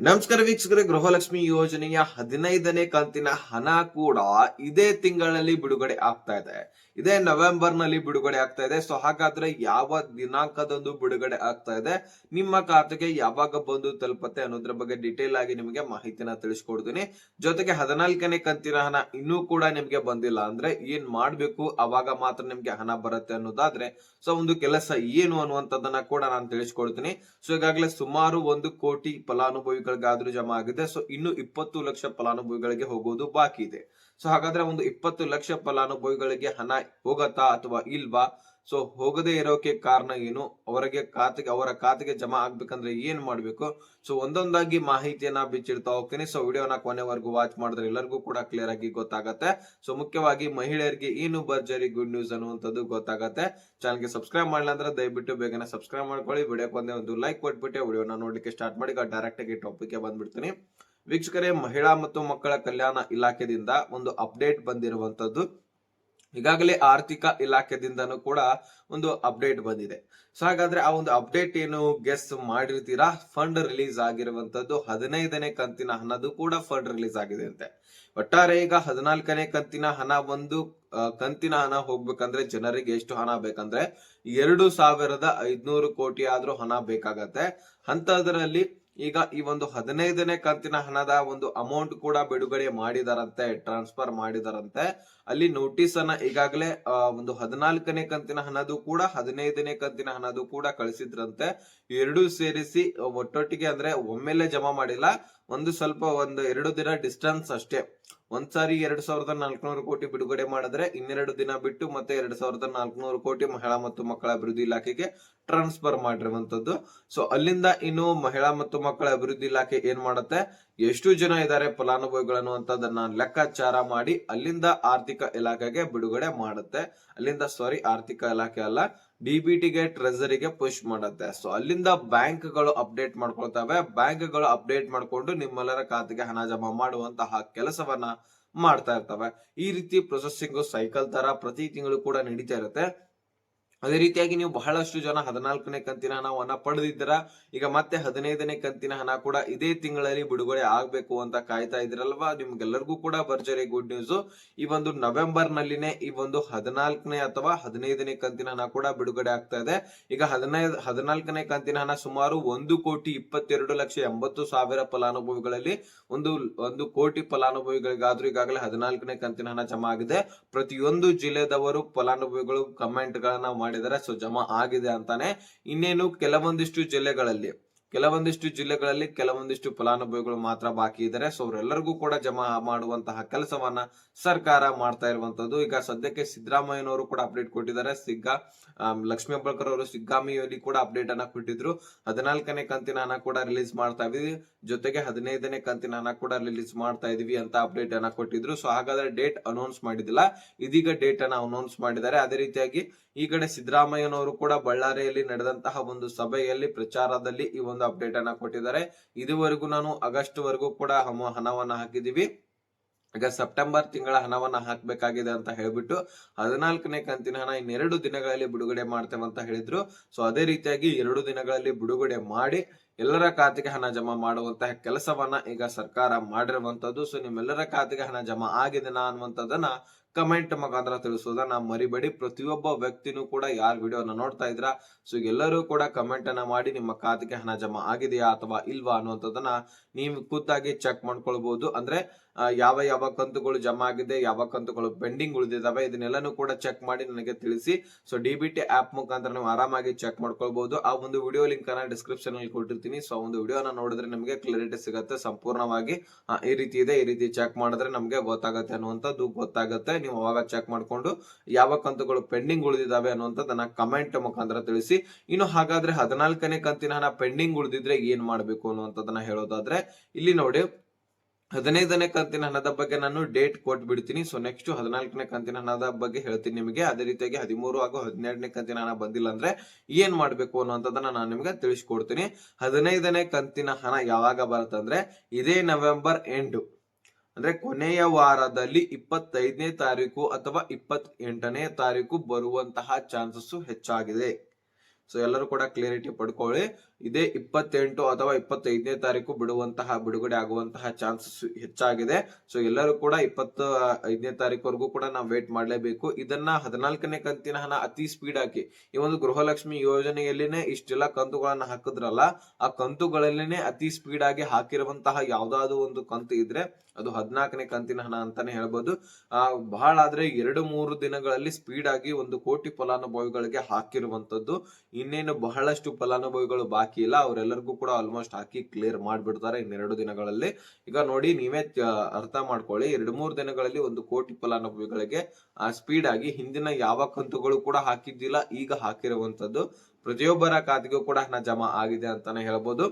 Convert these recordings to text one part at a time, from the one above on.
ನಮಸ್ಕಾರ ವೀಕ್ಷಕರೇ, ಗೃಹಲಕ್ಷ್ಮಿ ಯೋಜನೆಯ ಹದಿನೈದನೇ ಕಂತಿನ ಹಣ ಕೂಡ ಇದೇ ತಿಂಗಳಲ್ಲಿ ಬಿಡುಗಡೆ ಆಗ್ತಾ ಇದೆ. ಇದೇ ನವೆಂಬರ್ನಲ್ಲಿ ಬಿಡುಗಡೆ ಆಗ್ತಾ ಇದೆ. ಸೊ ಹಾಗಾದ್ರೆ ಯಾವ ದಿನಾಂಕದಂದು ಬಿಡುಗಡೆ ಆಗ್ತಾ ಇದೆ? ನಿಮ್ಮ ಖಾತೆಗೆ ಯಾವಾಗ ಬಂದು ತಲುಪತ್ತೆ ಅನ್ನೋದ್ರ ಬಗ್ಗೆ ಡೀಟೇಲ್ ಆಗಿ ನಿಮಗೆ ಮಾಹಿತಿನ ತಿಳಿಸ್ಕೊಡ್ತೀನಿ. ಜೊತೆಗೆ ಹದಿನಾಲ್ಕನೇ ಕಂತಿನ ಹಣ ಇನ್ನೂ ಕೂಡ ನಿಮ್ಗೆ ಬಂದಿಲ್ಲ ಅಂದ್ರೆ ಏನ್ ಮಾಡ್ಬೇಕು? ಅವಾಗ ಮಾತ್ರ ನಿಮ್ಗೆ ಹಣ ಬರುತ್ತೆ ಅನ್ನೋದಾದ್ರೆ, ಸೊ, ಒಂದು ಕೆಲಸ ಏನು ಅನ್ನುವಂಥದ್ದನ್ನ ಕೂಡ ನಾನು ತಿಳಿಸ್ಕೊಡ್ತೀನಿ. ಸೊ ಈಗಾಗಲೇ ಸುಮಾರು ಒಂದು ಕೋಟಿ ಫಲಾನುಭವಿಗಳಿಗಾದ್ರೂ ಜಮಾ ಆಗಿದೆ ಸೊ ಇನ್ನು ಇಪ್ಪತ್ತು ಲಕ್ಷ ಫಲಾನುಭವಿಗಳಿಗೆ ಹೋಗೋದು ಬಾಕಿ ಇದೆ. ಸೊ ಹಾಗಾದ್ರೆ ಒಂದು ಇಪ್ಪತ್ತು ಲಕ್ಷ ಫಲಾನುಭವಿಗಳಿಗೆ ಹಣ ಹೋಗತ್ತಾ ಅಥವಾ ಇಲ್ವಾ? ಸೊ ಹೋಗದೇ ಇರೋಕೆ ಕಾರಣ ಏನು? ಅವರಿಗೆ ಖಾತೆಗೆ, ಅವರ ಖಾತೆಗೆ ಜಮಾ ಆಗ್ಬೇಕಂದ್ರೆ ಏನ್ ಮಾಡ್ಬೇಕು? ಸೊ ಒಂದೊಂದಾಗಿ ಮಾಹಿತಿಯನ್ನ ಬಿಚ್ಚಿಡ್ತಾ ಹೋಗ್ತೀನಿ. ಸೊ ವಿಡಿಯೋನ ಕೊನೆವರೆಗೂ ವಾಚ್ ಮಾಡಿದ್ರೆ ಎಲ್ಲರಿಗೂ ಕೂಡ ಕ್ಲಿಯರ್ ಆಗಿ ಗೊತ್ತಾಗತ್ತೆ. ಸೊ ಮುಖ್ಯವಾಗಿ ಮಹಿಳೆಯರಿಗೆ ಏನು ಭರ್ಜರಿ ಗುಡ್ ನ್ಯೂಸ್ ಅನ್ನುವಂಥದ್ದು ಗೊತ್ತಾಗತ್ತೆ. ಚಾನಲ್ಗೆ ಸಬ್ಸ್ಕ್ರೈಬ್ ಮಾಡಿಲ್ಲ ಅಂದ್ರೆ ದಯವಿಟ್ಟು ಬೇಗನೆ ಸಬ್ಸ್ಕ್ರೈಬ್ ಮಾಡ್ಕೊಳ್ಳಿ. ವಿಡಿಯೋಕ್ಕೆ ಒಂದೇ ಒಂದು ಲೈಕ್ ಕೊಟ್ಬಿಟ್ಟೆ ವಿಡಿಯೋನ ನೋಡ್ಲಿಕ್ಕೆ ಸ್ಟಾರ್ಟ್ ಮಾಡಿ ಡೈರೆಕ್ಟ್ ಆಗಿ ಟಾಪಿಕ್ಗೆ ಬಂದ್ಬಿಡ್ತೀನಿ. ವೀಕ್ಷಕರೇ, ಮಹಿಳಾ ಮತ್ತು ಮಕ್ಕಳ ಕಲ್ಯಾಣ ಇಲಾಖೆದಿಂದ ಒಂದು ಅಪ್ಡೇಟ್ ಬಂದಿರುವಂತದ್ದು ಈಗಾಗಲೇ ಆರ್ಥಿಕ ಇಲಾಖೆದಿಂದನೂ ಕೂಡ ಒಂದು ಅಪ್ಡೇಟ್ ಬಂದಿದೆ. ಸೊ ಹಾಗಾದ್ರೆ ಆ ಒಂದು ಅಪ್ಡೇಟ್ ಏನು ಗೆಸ್ ಮಾಡಿರ್ತೀರಾ? ಫಂಡ್ ರಿಲೀಸ್ ಆಗಿರುವಂತದ್ದು ಹದಿನೈದನೇ ಕಂತಿನ ಹಣದು ಕೂಡ ಫಂಡ್ ರಿಲೀಸ್ ಆಗಿದೆ ಅಂತೆ ಒಟ್ಟಾರೆ ಈಗ ಹದಿನಾಲ್ಕನೇ ಕಂತಿನ ಹಣ ಒಂದು ಕಂತಿನ ಹಣ ಹೋಗ್ಬೇಕಂದ್ರೆ ಜನರಿಗೆ ಎಷ್ಟು ಹಣ ಬೇಕಂದ್ರೆ ಎರಡು ಸಾವಿರದ ಐದ್ನೂರು ಕೋಟಿ ಆದ್ರೂ ಹಣ ಬೇಕಾಗತ್ತೆ. ಅಂತದ್ರಲ್ಲಿ ಈಗ ಈ ಒಂದು ಹದಿನೈದನೇ ಕಂತಿನ ಹಣದ ಒಂದು ಅಮೌಂಟ್ ಕೂಡ ಬಿಡುಗಡೆ ಮಾಡಿದಾರಂತೆ ಟ್ರಾನ್ಸ್ಫರ್ ಮಾಡಿದಾರಂತೆ. ಅಲ್ಲಿ ನೋಟಿಸ್ ಅನ್ನ ಈಗಾಗಲೇ ಒಂದು ಹದಿನಾಲ್ಕನೇ ಕಂತಿನ ಹಣದು ಕೂಡ, ಹದಿನೈದನೇ ಕಂತಿನ ಹಣದು ಕೂಡ ಕಳಿಸಿದ್ರಂತೆ. ಎರಡು ಸೇರಿಸಿ ಒಟ್ಟೊಟ್ಟಿಗೆ ಅಂದ್ರೆ ಒಮ್ಮೆಲೆ ಜಮಾ ಮಾಡಿಲ್ಲ. ಒಂದು ಸ್ವಲ್ಪ ಒಂದು ಎರಡು ದಿನ ಡಿಸ್ಟೆನ್ಸ್ ಅಷ್ಟೇ. ಒಂದ್ಸಾರಿ ಎರಡ್ ಸಾವಿರದ ನಾಲ್ಕುನೂರು ಕೋಟಿ ಬಿಡುಗಡೆ ಮಾಡಿದ್ರೆ ಇನ್ನೆರಡು ದಿನ ಬಿಟ್ಟು ಮತ್ತೆ ಎರಡ್ ಸಾವಿರದ ನಾಲ್ಕುನೂರು ಕೋಟಿ ಮಹಿಳಾ ಮತ್ತು ಮಕ್ಕಳ ಅಭಿವೃದ್ಧಿ ಇಲಾಖೆಗೆ ಟ್ರಾನ್ಸ್ಫರ್ ಮಾಡಿರುವಂತದ್ದು ಸೊ ಅಲ್ಲಿಂದ ಇನ್ನು ಮಹಿಳಾ ಮತ್ತು ಮಕ್ಕಳ ಅಭಿವೃದ್ಧಿ ಇಲಾಖೆ ಏನ್ ಮಾಡುತ್ತೆ? ಎಷ್ಟು ಜನ ಇದ್ದಾರೆ ಫಲಾನುಭವಿಗಳನ್ನು ಅಂತದನ್ನ ಲೆಕ್ಕಾಚಾರ ಮಾಡಿ ಅಲ್ಲಿಂದ ಆರ್ಥಿಕ ಇಲಾಖೆಗೆ ಬಿಡುಗಡೆ ಮಾಡುತ್ತೆ. ಅಲ್ಲಿಂದ ಸಾರಿ ಆರ್ಥಿಕ ಇಲಾಖೆ ಅಲ್ಲ ಡಿಬಿಟಿಗೆ ಟ್ರೆಸರಿಗೆ ಪುಷ್ ಮಾಡುತ್ತೆ. ಸೊ ಅಲ್ಲಿಂದ ಬ್ಯಾಂಕ್ಗಳು ಅಪ್ಡೇಟ್ ಮಾಡ್ಕೊಳ್ತವೆ. ಬ್ಯಾಂಕ್ಗಳು ಅಪ್ಡೇಟ್ ಮಾಡ್ಕೊಂಡು ನಿಮ್ಮೆಲ್ಲರ ಖಾತೆಗೆ ಹಣ ಜಮಾ ಮಾಡುವಂತಹ ಕೆಲಸವನ್ನ ಮಾಡ್ತಾ ಇರ್ತವೆ. ಈ ರೀತಿ ಪ್ರೊಸೆಸಿಂಗ್ ಸೈಕಲ್ ತರ ಪ್ರತಿ ತಿಂಗಳು ಕೂಡ ನಡೀತಾ ಇರುತ್ತೆ. ಅದೇ ರೀತಿಯಾಗಿ ನೀವು ಬಹಳಷ್ಟು ಜನ ಹದಿನಾಲ್ಕನೇ ಕಂತಿನ ಹಣವನ್ನ ಪಡೆದಿದ್ದೀರಾ. ಈಗ ಮತ್ತೆ ಹದಿನೈದನೇ ಕಂತಿನ ಹಣ ಕೂಡ ಇದೇ ತಿಂಗಳಲ್ಲಿ ಬಿಡುಗಡೆ ಆಗ್ಬೇಕು ಅಂತ ಕಾಯ್ತಾ ಇದ್ರಲ್ವಾ ನಿಮ್ಗೆಲ್ಲರಿಗೂ ಕೂಡ ಭರ್ಜರಿ ಗುಡ್ ನ್ಯೂಸ್. ಈ ಒಂದು ನವೆಂಬರ್ ನಲ್ಲಿನೇ ಈ ಒಂದು ಹದಿನಾಲ್ಕನೇ ಅಥವಾ ಹದಿನೈದನೇ ಕಂತಿನ ಹಣ ಕೂಡ ಬಿಡುಗಡೆ ಆಗ್ತಾ ಇದೆ. ಈಗ ಹದಿನೈದು, ಹದಿನಾಲ್ಕನೇ ಕಂತಿನ ಹಣ ಸುಮಾರು ಒಂದು ಕೋಟಿ ಇಪ್ಪತ್ತೆರಡು ಲಕ್ಷ ಎಂಬತ್ತು ಸಾವಿರ ಫಲಾನುಭವಿಗಳಲ್ಲಿ ಒಂದು ಒಂದು ಕೋಟಿ ಫಲಾನುಭವಿಗಳಿಗಾದ್ರೂ ಈಗಾಗಲೇ ಹದಿನಾಲ್ಕನೇ ಕಂತಿನ ಹಣ ಜಮಾ ಆಗಿದೆ. ಪ್ರತಿಯೊಂದು ಜಿಲ್ಲೆದವರು ಫಲಾನುಭವಿಗಳು ಕಮೆಂಟ್ ಗಳನ್ನ ಮಾಡಿದ್ದಾರೆ. ಸೊ ಜಮಾ ಆಗಿದೆ ಅಂತಾನೆ ಇನ್ನೇನು ಕೆಲವೊಂದಿಷ್ಟು ಜಿಲ್ಲೆಗಳಲ್ಲಿ. ಕೆಲವೊಂದಿಷ್ಟು ಜಿಲ್ಲೆಗಳಲ್ಲಿ ಕೆಲವೊಂದಿಷ್ಟು ಫಲಾನುಭವಿಗಳು ಮಾತ್ರ ಬಾಕಿ ಇದ್ದಾರೆ. ಸೊ ಅವರೆಲ್ಲರಿಗೂ ಕೂಡ ಜಮಾ ಮಾಡುವಂತಹ ಕೆಲಸವನ್ನ ಸರ್ಕಾರ ಮಾಡ್ತಾ ಇರುವಂತದ್ದು. ಈಗ ಸದ್ಯಕ್ಕೆ ಸಿದ್ದರಾಮಯ್ಯನವರು ಕೂಡ ಅಪ್ಡೇಟ್ ಕೊಟ್ಟಿದ್ದಾರೆ. ಸಿಗ್ಗ ಲಕ್ಷ್ಮೀ ಹೆಬ್ಬಾಳ್ಕರ್ ಅವರು ಸಿಗ್ಗಾಮಿಯಲ್ಲಿ ಕೂಡ ಅಪ್ಡೇಟ್ ಅನ್ನ ಕೊಟ್ಟಿದ್ರು. ಹದಿನಾಲ್ಕನೇ ಕಂತಿನ ಹಣ ಕೂಡ ರಿಲೀಸ್ ಮಾಡ್ತಾ ಇದೀವಿ. ಜೊತೆಗೆ ಹದಿನೈದನೇ ಕಂತಿನ ಹಣ ಕೂಡ ರಿಲೀಸ್ ಮಾಡ್ತಾ ಇದೀವಿ ಅಂತ ಅಪ್ಡೇಟ್ ಅನ್ನ ಕೊಟ್ಟಿದ್ರು. ಸೊ ಹಾಗಾದ್ರೆ ಡೇಟ್ ಅನೌನ್ಸ್ ಮಾಡಿದಿಲ್ಲ ಇದೀಗ ಡೇಟ್ ಅನ್ನ ಅನೌನ್ಸ್ ಮಾಡಿದ್ದಾರೆ. ಅದೇ ರೀತಿಯಾಗಿ ಈ ಕಡೆ ಸಿದ್ದರಾಮಯ್ಯನವರು ಕೂಡ ಬಳ್ಳಾರಿಯಲ್ಲಿ ನಡೆದಂತಹ ಒಂದು ಸಭೆಯಲ್ಲಿ ಪ್ರಚಾರದಲ್ಲಿ ಈ ಒಂದು ಅಪ್ಡೇಟ್ ಅನ್ನ ಕೊಟ್ಟಿದ್ದಾರೆ. ಇದುವರೆಗೂ ನಾನು ಆಗಸ್ಟ್ ವರೆಗೂ ಕೂಡ ಹಣವನ್ನ ಹಾಕಿದೀವಿ ಈಗ ಸೆಪ್ಟೆಂಬರ್ ತಿಂಗಳ ಹಣವನ್ನ ಹಾಕಬೇಕಾಗಿದೆ ಅಂತ ಹೇಳ್ಬಿಟ್ಟು ಹದಿನಾಲ್ಕನೇ ಕಂತಿನ ಹಣ ಇನ್ನೆರಡು ದಿನಗಳಲ್ಲಿ ಬಿಡುಗಡೆ ಮಾಡ್ತೇವೆ ಅಂತ ಹೇಳಿದ್ರು. ಸೊ ಅದೇ ರೀತಿಯಾಗಿ ಎರಡು ದಿನಗಳಲ್ಲಿ ಬಿಡುಗಡೆ ಮಾಡಿ ಎಲ್ಲರ ಖಾತೆಗೆ ಹಣ ಜಮಾ ಮಾಡುವಂತಹ ಕೆಲಸವನ್ನ ಈಗ ಸರ್ಕಾರ ಮಾಡಿರುವಂತದ್ದು. ಸೊ ನಿಮ್ಮೆಲ್ಲರ ಖಾತೆಗೆ ಹಣ ಜಮಾ ಆಗಿದೆನಾ ಅನ್ನುವಂಥದ್ದನ್ನ ಕಮೆಂಟ್ ಮುಖಾಂತರ ತಿಳಿಸೋದನ್ನ ಮರಿಬೇಡಿ. ಪ್ರತಿಯೊಬ್ಬ ವ್ಯಕ್ತಿನೂ ಕೂಡ ಯಾರು ವಿಡಿಯೋನ ನೋಡ್ತಾ ಇದ್ರ, ಸೊ ಎಲ್ಲರೂ ಕೂಡ ಕಮೆಂಟ್ ಅನ್ನ ಮಾಡಿ ನಿಮ್ಮ ಖಾತೆಗೆ ಹಣ ಜಮಾ ಆಗಿದೆಯಾ ಅಥವಾ ಇಲ್ವಾ ಅನ್ನುವಂಥದ್ದನ್ನ ನೀವು ಖುದ್ದಾಗಿ ಚೆಕ್ ಮಾಡ್ಕೊಳ್ಬಹುದು ಅಂದ್ರೆ ಯಾವ ಯಾವ ಕಂತುಗಳು ಜಮಾ ಆಗಿದೆ, ಯಾವ ಕಂತುಗಳು ಪೆಂಡಿಂಗ್ ಉಳಿದಿದಾವೆ, ಇದನ್ನೆಲ್ಲನೂ ಕೂಡ ಚೆಕ್ ಮಾಡಿ ನನಗೆ ತಿಳಿಸಿ. So D B T app ಮುಖಾಂತರ ನೀವು ಆರಾಮಾಗಿ ಚೆಕ್ ಮಾಡ್ಕೊಳ್ಬಹುದು ಆ ಒಂದು ವಿಡಿಯೋ ಲಿಂಕ್ ಅನ್ನ ಡಿಸ್ಕ್ರಿಪ್ಷನ್ ಅಲ್ಲಿ ಕೊಟ್ಟಿರ್ತೀನಿ. ಸೊ ಒಂದು ವಿಡಿಯೋನ ನೋಡಿದ್ರೆ ನಮಗೆ ಕ್ಲಾರಿಟಿ ಸಿಗುತ್ತೆ, ಸಂಪೂರ್ಣವಾಗಿ ಈ ರೀತಿ ಇದೆ, ಈ ರೀತಿ ಚೆಕ್ ಮಾಡಿದ್ರೆ ನಮಗೆ ಗೊತ್ತಾಗುತ್ತೆ ಅನ್ನುವಂಥದ್ದು ಗೊತ್ತಾಗುತ್ತೆ. ನೀವು ಅವಾಗ ಚೆಕ್ ಮಾಡ್ಕೊಂಡು ಯಾವ ಕಂತುಗಳು ಪೆಂಡಿಂಗ್ ಉಳಿದಿದಾವೆ ಅನ್ನುವಂಥದ್ದನ್ನ ಕಮೆಂಟ್ ಮುಖಾಂತರ ತಿಳಿಸಿ. ಇನ್ನು ಹಾಗಾದ್ರೆ ಹದಿನಾಲ್ಕನೇ ಕಂತಿನ ಹಣ ಪೆಂಡಿಂಗ್ ಉಳಿದಿದ್ರೆ ಏನ್ ಮಾಡಬೇಕು ಅನ್ನುವಂಥದ್ದನ್ನ ಹೇಳೋದಾದ್ರೆ, ಇಲ್ಲಿ ನೋಡಿ, ಹದಿನೈದನೇ ಕಂತಿನ ಹಣದ ಬಗ್ಗೆ ನಾನು ಡೇಟ್ ಕೊಟ್ಟು ಬಿಡ್ತೀನಿ. ಸೊ ನೆಕ್ಸ್ಟ್ ಹದಿನಾಲ್ಕನೇ ಕಂತಿನ ಹಣದ ಬಗ್ಗೆ ಹೇಳ್ತೀನಿ ನಿಮಗೆ. ಅದೇ ರೀತಿಯಾಗಿ ಹದಿಮೂರು ಹಾಗೂ ಹದಿನೆರಡನೇ ಕಂತಿನ ಹಣ ಬಂದಿಲ್ಲ ಅಂದ್ರೆ ಏನ್ ಮಾಡ್ಬೇಕು ಅನ್ನುವಂಥದ್ದನ್ನ ನಾನು ನಿಮಗೆ ತಿಳಿಸ್ಕೊಡ್ತೀನಿ. ಹದಿನೈದನೇ ಕಂತಿನ ಹಣ ಯಾವಾಗ ಬರುತ್ತಂದ್ರೆ ಇದೇ ನವೆಂಬರ್ ಎಂಡು ಅಂದ್ರೆ ಕೊನೆಯ ವಾರದಲ್ಲಿ ಇಪ್ಪತ್ತೈದನೇ ತಾರೀಕು ಅಥವಾ ಇಪ್ಪತ್ ಎಂಟನೇ ತಾರೀಕು ಬರುವಂತಹ ಚಾನ್ಸಸ್ ಹೆಚ್ಚಾಗಿದೆ. ಸೊ ಎಲ್ಲರೂ ಕೂಡ ಕ್ಲಿಯರಿಟಿ ಪಡ್ಕೊಳ್ಳಿ. ಇದೇ ಇಪ್ಪತ್ತೆಂಟು ಅಥವಾ ಇಪ್ಪತ್ತೈದನೇ ತಾರೀಕು ಬಿಡುವಂತಹ, ಬಿಡುಗಡೆ ಆಗುವಂತಹ ಚಾನ್ಸಸ್ ಹೆಚ್ಚಾಗಿದೆ. ಸೊ ಎಲ್ಲರೂ ಕೂಡ ಇಪ್ಪತ್ತ ಐದನೇ ತಾರೀಕುವರೆಗೂ ಕೂಡ ನಾವು ವೇಟ್ ಮಾಡಲೇಬೇಕು. ಇದನ್ನ ಹದಿನಾಲ್ಕನೇ ಕಂತಿನ ಹಣ ಅತಿ ಸ್ಪೀಡ್ ಹಾಕಿ. ಈ ಒಂದು ಗೃಹಲಕ್ಷ್ಮಿ ಯೋಜನೆಯಲ್ಲಿನೇ ಇಷ್ಟೆಲ್ಲ ಕಂತುಗಳನ್ನ ಹಾಕಿದ್ರಲ್ಲ, ಆ ಕಂತುಗಳಲ್ಲಿನೇ ಅತಿ ಸ್ಪೀಡ್ ಆಗಿ ಹಾಕಿರುವಂತಹ ಯಾವ್ದಾದ್ರು ಒಂದು ಕಂತು ಇದ್ರೆ ಅದು ಹದಿನಾಲ್ಕನೇ ಕಂತಿನ ಹಣ ಅಂತಾನೆ ಹೇಳ್ಬೋದು. ಆ, ಬಹಳ ಆದ್ರೆ ಎರಡು ಮೂರು ದಿನಗಳಲ್ಲಿ ಸ್ಪೀಡ್ ಆಗಿ ಒಂದು ಕೋಟಿ ಫಲಾನುಭವಿಗಳಿಗೆ ಹಾಕಿರುವಂತದ್ದು ಇನ್ನೇನು ಬಹಳಷ್ಟು ಫಲಾನುಭವಿಗಳು ಬಾಕಿ ಇಲ್ಲ. ಅವರೆಲ್ಲರಿಗೂ ಕೂಡ ಆಲ್ಮೋಸ್ಟ್ ಹಾಕಿ ಕ್ಲಿಯರ್ ಮಾಡಿಬಿಡ್ತಾರೆ ಇನ್ನೆರಡು ದಿನಗಳಲ್ಲಿ. ಈಗ ನೋಡಿ, ನೀವೇ ಅರ್ಥ ಮಾಡ್ಕೊಳ್ಳಿ. ಎರಡು ಮೂರು ದಿನಗಳಲ್ಲಿ ಒಂದು ಕೋಟಿ ಫಲಾನುಭವಿಗಳಿಗೆ, ಆ ಸ್ಪೀಡ್ ಆಗಿ ಹಿಂದಿನ ಯಾವ ಕಂತುಗಳು ಕೂಡ ಹಾಕಿದ್ದಿಲ್ಲ, ಈಗ ಹಾಕಿರುವಂತದ್ದು ಪ್ರತಿಯೊಬ್ಬರ ಖಾತೆಗೂ ಕೂಡ ಹಣ ಜಮಾ ಆಗಿದೆ ಅಂತಾನೆ ಹೇಳ್ಬೋದು.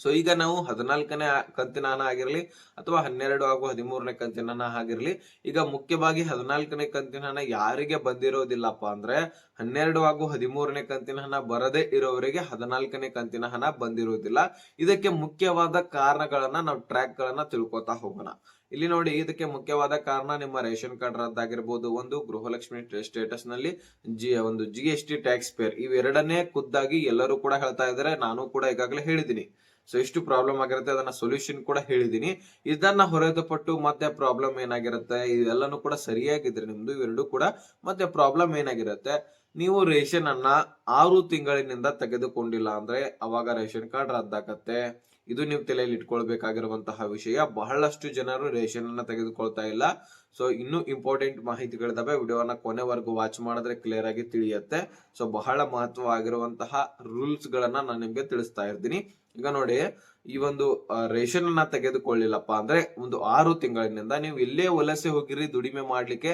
ಸೊ ಈಗ ನಾವು ಹದಿನಾಲ್ಕನೇ ಕಂತಿನ ಆಗಿರಲಿ ಅಥವಾ ಹನ್ನೆರಡು ಹಾಗೂ ಹದಿಮೂರನೇ ಕಂತಿನ ಆಗಿರಲಿ, ಈಗ ಮುಖ್ಯವಾಗಿ ಹದಿನಾಲ್ಕನೇ ಕಂತಿನ ಯಾರಿಗೆ ಬಂದಿರೋದಿಲ್ಲಪ್ಪ ಅಂದ್ರೆ ಹನ್ನೆರಡು ಹಾಗೂ ಹದಿಮೂರನೇ ಕಂತಿನ ಹಣ ಬರದೇ ಇರೋವರಿಗೆ ಹದಿನಾಲ್ಕನೇ ಕಂತಿನ ಹಣ ಬಂದಿರುವುದಿಲ್ಲ. ಇದಕ್ಕೆ ಮುಖ್ಯವಾದ ಕಾರಣಗಳನ್ನ ನಾವು ಟ್ರ್ಯಾಕ್ ಗಳನ್ನ ತಿಳ್ಕೊತಾ ಹೋಗೋಣ. ಇಲ್ಲಿ ನೋಡಿ, ಇದಕ್ಕೆ ಮುಖ್ಯವಾದ ಕಾರಣ ನಿಮ್ಮ ರೇಷನ್ ಕಾರ್ಡ್ ರದ್ದಾಗಿರ್ಬೋದು. ಒಂದು, ಗೃಹಲಕ್ಷ್ಮಿ ಸ್ಟೇಟಸ್ನಲ್ಲಿ ಜಿ, ಒಂದು G S T tax payer ಇವೆರಡನ್ನೇ ಖುದ್ದಾಗಿ ಎಲ್ಲರೂ ಕೂಡ ಹೇಳ್ತಾ ಇದ್ದಾರೆ. ನಾನು ಕೂಡ ಈಗಾಗಲೇ ಹೇಳಿದ್ದೀನಿ. ಸೊ ಇಷ್ಟು ಪ್ರಾಬ್ಲಮ್ ಆಗಿರುತ್ತೆ. ಅದನ್ನ ಸೊಲ್ಯೂಷನ್ ಕೂಡ ಹೇಳಿದೀನಿ ಇದನ್ನ ಹೊರತುಪಟ್ಟು ಮತ್ತೆ ಪ್ರಾಬ್ಲಮ್ ಏನಾಗಿರುತ್ತೆ? ಇದೆಲ್ಲನೂ ಕೂಡ ಸರಿಯಾಗಿದ್ರೆ ನಿಮ್ದು ಇವೆರಡು ಕೂಡ ಮತ್ತೆ ಪ್ರಾಬ್ಲಮ್ ಏನಾಗಿರುತ್ತೆ? ನೀವು ರೇಷನ್ ಅನ್ನ ಆರು ತಿಂಗಳಿನಿಂದ ತೆಗೆದುಕೊಂಡಿಲ್ಲ ಅಂದ್ರೆ ಅವಾಗ ರೇಷನ್ ಕಾರ್ಡ್ ರದ್ದಾಗತ್ತೆ. ಇದು ನೀವು ತಲೆಯಲ್ಲಿ ಇಟ್ಕೊಳ್ಬೇಕಾಗಿರುವಂತಹ ವಿಷಯ. ಬಹಳಷ್ಟು ಜನರು ರೇಷನ್ ಅನ್ನ ತೆಗೆದುಕೊಳ್ತಾ ಇಲ್ಲ. ಸೊ ಇನ್ನು ಇಂಪಾರ್ಟೆಂಟ್ ಮಾಹಿತಿಗಳಿದಾವೆ. ವಿಡಿಯೋನ ಕೊನೆವರೆಗೂ ವಾಚ್ ಮಾಡಿದ್ರೆ ಕ್ಲಿಯರ್ ಆಗಿ ತಿಳಿಯುತ್ತೆ. ಸೊ ಬಹಳ ಮಹತ್ವವಾಗಿರುವಂತಹ ರೂಲ್ಸ್ ಗಳನ್ನ ನಾನು ನಿಮ್ಗೆ ತಿಳಿಸ್ತಾ ಇರ್ತೀನಿ. ಈಗ ನೋಡಿ, ಈ ಒಂದು ರೇಷನ್ ಅನ್ನ ತೆಗೆದುಕೊಳ್ಳಿಲ್ಲಪ್ಪ ಅಂದ್ರೆ ಒಂದು ಆರು ತಿಂಗಳಿನಿಂದ ನೀವು ಇಲ್ಲೇ ವಲಸೆ ಹೋಗಿರಿ, ದುಡಿಮೆ ಮಾಡ್ಲಿಕ್ಕೆ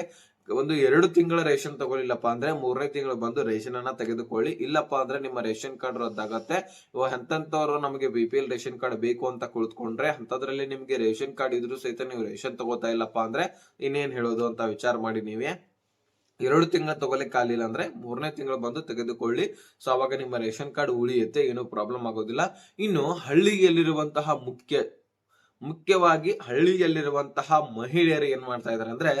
ಒಂದು ಎರಡು ತಿಂಗಳ ರೇಷನ್ ತಗೊಳ್ಳಿಲ್ಲಪ್ಪ ಅಂದ್ರೆ ಮೂರನೇ ತಿಂಗಳು ಬಂದು ರೇಷನ್ ಅನ್ನ ತೆಗೆದುಕೊಳ್ಳಿ. ಇಲ್ಲಪ್ಪ ಅಂದ್ರೆ ನಿಮ್ಮ ರೇಷನ್ ಕಾರ್ಡ್ ರದ್ದಾಗತ್ತೆ. ಇವಾಗ ಎಂತಂತವ್ರು ನಮಗೆ B P L ration card ಬೇಕು ಅಂತ ಕುಳಿತುಕೊಂಡ್ರೆ ಅಂತದ್ರಲ್ಲಿ ನಿಮ್ಗೆ ರೇಷನ್ ಕಾರ್ಡ್ ಇದ್ರೂ ಸಹಿತ ನೀವು ರೇಷನ್ ತಗೋತಾ ಇಲ್ಲಪ್ಪ ಅಂದ್ರೆ ಇನ್ನೇನ್ ಹೇಳೋದು ಅಂತ ವಿಚಾರ ಮಾಡಿ ನೀವೇ. ಎರಡು ತಿಂಗಳ ತಗೊಲಿಕ್ಕೆ ಆಗಲಿಲ್ಲ ಅಂದ್ರೆ ಮೂರನೇ ತಿಂಗಳು ಬಂದು ತೆಗೆದುಕೊಳ್ಳಿ. ಸೊ ಅವಾಗ ನಿಮ್ಮ ರೇಷನ್ ಕಾರ್ಡ್ ಉಳಿಯುತ್ತೆ, ಏನೂ ಪ್ರಾಬ್ಲಮ್ ಆಗೋದಿಲ್ಲ. ಇನ್ನು ಹಳ್ಳಿಯಲ್ಲಿರುವಂತಹ ಮುಖ್ಯ ಮುಖ್ಯವಾಗಿ ಹಳ್ಳಿಯಲ್ಲಿರುವಂತಹ ಮಹಿಳೆಯರು ಏನ್ ಮಾಡ್ತಾ ಇದಾರೆ ಅಂದ್ರೆ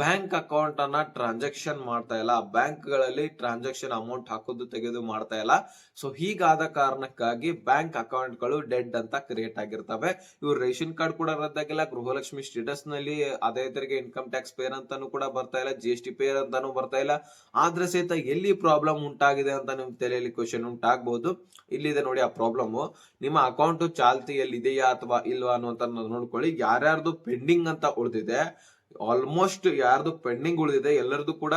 ಬ್ಯಾಂಕ್ ಅಕೌಂಟ್ ಅನ್ನ ಟ್ರಾನ್ಸಾಕ್ಷನ್ ಮಾಡ್ತಾ ಇಲ್ಲ. ಬ್ಯಾಂಕ್ಗಳಲ್ಲಿ ಟ್ರಾನ್ಸಾಕ್ಷನ್ ಅಮೌಂಟ್ ಹಾಕೋದು ತೆಗೆದು ಮಾಡ್ತಾ ಇಲ್ಲ. ಸೊ ಹೀಗಾದ ಕಾರಣಕ್ಕಾಗಿ ಬ್ಯಾಂಕ್ ಅಕೌಂಟ್ಗಳು ಡೆಡ್ ಅಂತ ಕ್ರಿಯೇಟ್ ಆಗಿರ್ತವೆ. ಇವ್ರು ರೇಷನ್ ಕಾರ್ಡ್ ಕೂಡ ರದ್ದಾಗಿಲ್ಲ. ಗೃಹಲಕ್ಷ್ಮಿ ಸ್ಟೇಟಸ್ನಲ್ಲಿ ಅದೇ ತೆರಿಗೆ ಇನ್ಕಮ್ ಟ್ಯಾಕ್ಸ್ ಪೇರ್ ಅಂತಾನು ಕೂಡ ಬರ್ತಾ ಇಲ್ಲ. ಜಿ ಎಸ್ ಟಿ ಪೇರ್ ಅಂತಾನು ಬರ್ತಾ ಇಲ್ಲ. ಆದ್ರೆ ಸಹಿತ ಎಲ್ಲಿ ಪ್ರಾಬ್ಲಮ್ ಉಂಟಾಗಿದೆ ಅಂತ ನಿಮ್ ತಲೆಯಲ್ಲಿ ಕ್ವಶನ್ ಉಂಟಾಗಬಹುದು ಇಲ್ಲಿದೆ ನೋಡಿ ಆ ಪ್ರಾಬ್ಲಮ್. ನಿಮ್ಮ ಅಕೌಂಟ್ ಚಾಲ್ತಿಯಲ್ಲಿ ಇದೆಯಾ ಅಥವಾ ಇಲ್ವಾ ಅನ್ನುವಂತ ನೋಡ್ಕೊಳ್ಳಿ. ಯಾರ್ಯಾರ್ದು ಪೆಂಡಿಂಗ್ ಅಂತ ಉಳಿದಿದೆ ಆಲ್ಮೋಸ್ಟ್ ಯಾರ್ದು ಪೆಂಡಿಂಗ್ ಉಳಿದಿದೆ ಎಲ್ಲರದು ಕೂಡ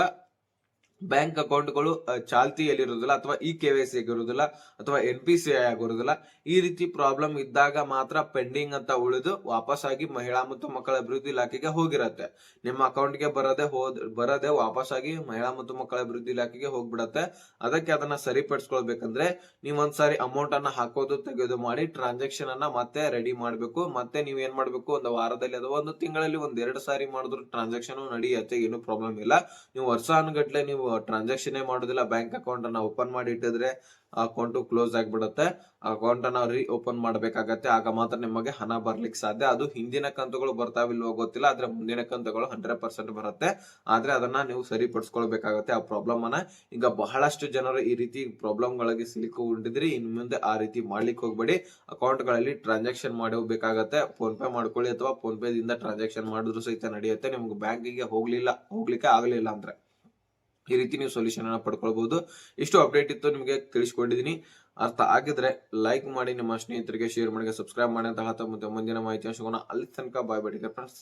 ಬ್ಯಾಂಕ್ ಅಕೌಂಟ್ಗಳು ಚಾಲ್ತಿಯಲ್ಲಿರುವುದಿಲ್ಲ ಅಥವಾ ಇ ಕೆ ವೈ ಸಿ ಆಗಿರುವುದಿಲ್ಲ ಅಥವಾ ಎನ್ ಪಿ ಸಿ ಐ ಆಗಿರುವುದಿಲ್ಲ ಈ ರೀತಿ ಪ್ರಾಬ್ಲಮ್ ಇದ್ದಾಗ ಮಾತ್ರ ಪೆಂಡಿಂಗ್ ಅಂತ ಉಳಿದು ವಾಪಸ್ಸಾಗಿ ಮಹಿಳಾ ಮತ್ತು ಮಕ್ಕಳ ಅಭಿವೃದ್ಧಿ ಇಲಾಖೆಗೆ ಹೋಗಿರತ್ತೆ. ನಿಮ್ಮ ಅಕೌಂಟ್ಗೆ ಬರದೆ ಹೋದ್, ಬರದೆ ವಾಪಸ್ಸಾಗಿ ಮಹಿಳಾ ಮತ್ತು ಮಕ್ಕಳ ಅಭಿವೃದ್ಧಿ ಇಲಾಖೆಗೆ ಹೋಗ್ಬಿಡತ್ತೆ. ಅದಕ್ಕೆ ಅದನ್ನ ಸರಿಪಡಿಸ್ಕೊಳ್ಬೇಕಂದ್ರೆ ನೀವು ಒಂದ್ಸಾರಿ ಅಮೌಂಟ್ ಅನ್ನ ಹಾಕೋದು, ತೆಗೆದು ಮಾಡಿ ಟ್ರಾನ್ಸಾಕ್ಷನ್ ಅನ್ನ ಮತ್ತೆ ರೆಡಿ ಮಾಡ್ಬೇಕು. ಮತ್ತೆ ನೀವ್ ಏನ್ ಮಾಡ್ಬೇಕು? ಒಂದು ವಾರದಲ್ಲಿ ಅಥವಾ ಒಂದು ತಿಂಗಳಲ್ಲಿ ಒಂದ್ ಎರಡು ಸಾರಿ ಮಾಡಿದ್ರು ಟ್ರಾನ್ಸಾಕ್ಷನ್ ನಡೆಯುತ್ತೆ, ಏನು ಪ್ರಾಬ್ಲಮ್ ಇಲ್ಲ. ನೀವು ವರ್ಷಾನುಗಟ್ಲೆ ನೀವು ಟ್ರಾನ್ಸಾಕ್ಷನ್ ಮಾಡೋದಿಲ್ಲ. ಬ್ಯಾಂಕ್ ಅಕೌಂಟ್ ಅನ್ನ ಓಪನ್ ಮಾಡಿ ಇಟ್ಟಿದ್ರೆ ಅಕೌಂಟ್ ಕ್ಲೋಸ್ ಆಗಿಬಿಡುತ್ತೆ. ಅಕೌಂಟ್ ಅನ್ನ ರೀ ಓಪನ್ ಮಾಡಬೇಕಾಗತ್ತೆ. ಆಗ ಮಾತ್ರ ನಿಮಗೆ ಹಣ ಬರ್ಲಿಕ್ಕೆ ಸಾಧ್ಯ. ಅದು ಹಿಂದಿನ ಕಂತುಗಳು ಬರ್ತಾವಿಲ್ವೋ ಗೊತ್ತಿಲ್ಲ. ಆದ್ರೆ ಮುಂದಿನ ಕಂತುಗಳು ಹಂಡ್ರೆಡ್ ಪರ್ಸೆಂಟ್ ಬರುತ್ತೆ. ಆದ್ರೆ ಅದನ್ನ ನೀವು ಸರಿಪಡಿಸ್ಕೊಳ್ಬೇಕಾಗತ್ತೆ ಆ ಪ್ರಾಬ್ಲಮ್ ಅನ್ನ. ಈಗ ಬಹಳಷ್ಟು ಜನರು ಈ ರೀತಿ ಪ್ರಾಬ್ಲಮ್ ಗಳಿಗೆ ಸಿಲುಕೊಂಡಿದ್ರಿ ಇನ್ ಮುಂದೆ ಆ ರೀತಿ ಮಾಡ್ಲಿಕ್ಕೆ ಹೋಗ್ಬೇಡಿ. ಅಕೌಂಟ್ಗಳಲ್ಲಿ ಟ್ರಾನ್ಸಾಕ್ಷನ್ ಮಾಡಿ ಹೋಗ್ಬೇಕಾಗತ್ತೆ ಫೋನ್ ಪೇ ಮಾಡ್ಕೊಳ್ಳಿ ಅಥವಾ ಫೋನ್ ಪೇ ದಿಂದ ಟ್ರಾನ್ಸಾಕ್ಷನ್ ಮಾಡಿದ್ರು ಸಹಿತ ನಡೆಯುತ್ತೆ. ನಿಮ್ಗೆ ಬ್ಯಾಂಕಿಗೆ ಹೋಗ್ಲಿಲ್ಲ, ಹೋಗ್ಲಿಕ್ಕೆ ಆಗಲಿಲ್ಲ ಅಂದ್ರೆ. ಈ ರೀತಿ ನೀವು ಸೊಲ್ಯೂಷನ್ ಅನ್ನ ಪಡ್ಕೊಳ್ಬಹುದು. ಇಷ್ಟು ಅಪ್ಡೇಟ್ ಇತ್ತು ನಿಮಗೆ ತಿಳಿಸ್ಕೊಂಡಿದ್ದೀನಿ ಅರ್ಥ ಆಗಿದ್ರೆ ಲೈಕ್ ಮಾಡಿ, ನಿಮ್ಮ ಸ್ನೇಹಿತರಿಗೆ ಶೇರ್ ಮಾಡಿ ಸಬ್ಸ್ಕ್ರೈಬ್ ಮಾಡಿ ಅಂತ ಹೇಳ್ತಾ ಮುಂದಿನ ಮಾಹಿತಿ ಸಿಗೋಣ ಅಲ್ಲಿ ತನಕ ಬಾಯ್ ಬಿಡಿ ಫ್ರೆಂಡ್ಸ್